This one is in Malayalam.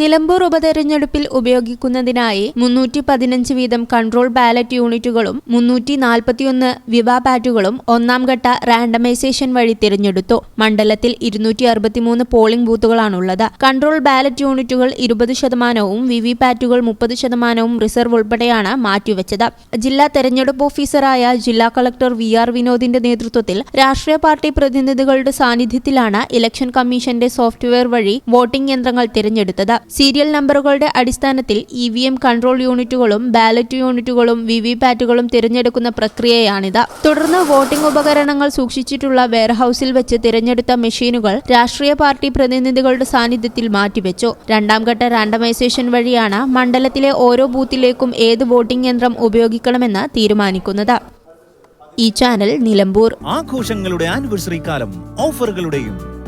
നിലമ്പൂർ ഉപതെരഞ്ഞെടുപ്പിൽ ഉപയോഗിക്കുന്നതിനായി മുന്നൂറ്റി പതിനഞ്ച് വീതം കൺട്രോൾ ബാലറ്റ് യൂണിറ്റുകളും മുന്നൂറ്റി നാൽപ്പത്തിയൊന്ന് വിവാ പാറ്റുകളും ഒന്നാം ഘട്ട റാൻഡമൈസേഷൻ വഴി തിരഞ്ഞെടുത്തു. മണ്ഡലത്തിൽ ഇരുന്നൂറ്റി അറുപത്തിമൂന്ന് പോളിംഗ് ബൂത്തുകളാണുള്ളത്. കൺട്രോൾ ബാലറ്റ് യൂണിറ്റുകൾ ഇരുപത് ശതമാനവും വിവി പാറ്റുകൾ മുപ്പത് ശതമാനവും റിസർവ് ഉൾപ്പെടെയാണ് മാറ്റിവെച്ചത്. ജില്ലാ തെരഞ്ഞെടുപ്പ് ഓഫീസറായ ജില്ലാ കളക്ടർ വി ആർ വിനോദിന്റെ നേതൃത്വത്തിൽ രാഷ്ട്രീയ പാർട്ടി പ്രതിനിധികളുടെ സാന്നിധ്യത്തിലാണ് ഇലക്ഷൻ കമ്മീഷന്റെ സോഫ്റ്റ്വെയർ വഴി വോട്ടിംഗ് യന്ത്രങ്ങൾ തിരഞ്ഞെടുത്തത്. സീരിയൽ നമ്പറുകളുടെ അടിസ്ഥാനത്തിൽ ഇ വി എം കൺട്രോൾ യൂണിറ്റുകളും ബാലറ്റ് യൂണിറ്റുകളും വി വി പാറ്റുകളും തിരഞ്ഞെടുക്കുന്ന പ്രക്രിയയാണിത്. തുടർന്ന് വോട്ടിംഗ് ഉപകരണങ്ങൾ സൂക്ഷിച്ചിട്ടുള്ള വെയർഹൌസിൽ വെച്ച് തിരഞ്ഞെടുത്ത മെഷീനുകൾ രാഷ്ട്രീയ പാർട്ടി പ്രതിനിധികളുടെ സാന്നിധ്യത്തിൽ മാറ്റിവെച്ചു. രണ്ടാം ഘട്ട റാൻഡമൈസേഷൻ വഴിയാണ് മണ്ഡലത്തിലെ ഓരോ ബൂത്തിലേക്കും ഏത് വോട്ടിംഗ് യന്ത്രം ഉപയോഗിക്കണമെന്ന് തീരുമാനിക്കുന്നത്. ഈ ചാനൽ നിലമ്പൂർ. ആഘോഷങ്ങളുടെ ആനിവേഴ്സറി കാലം ഓഫറുകളുടെയും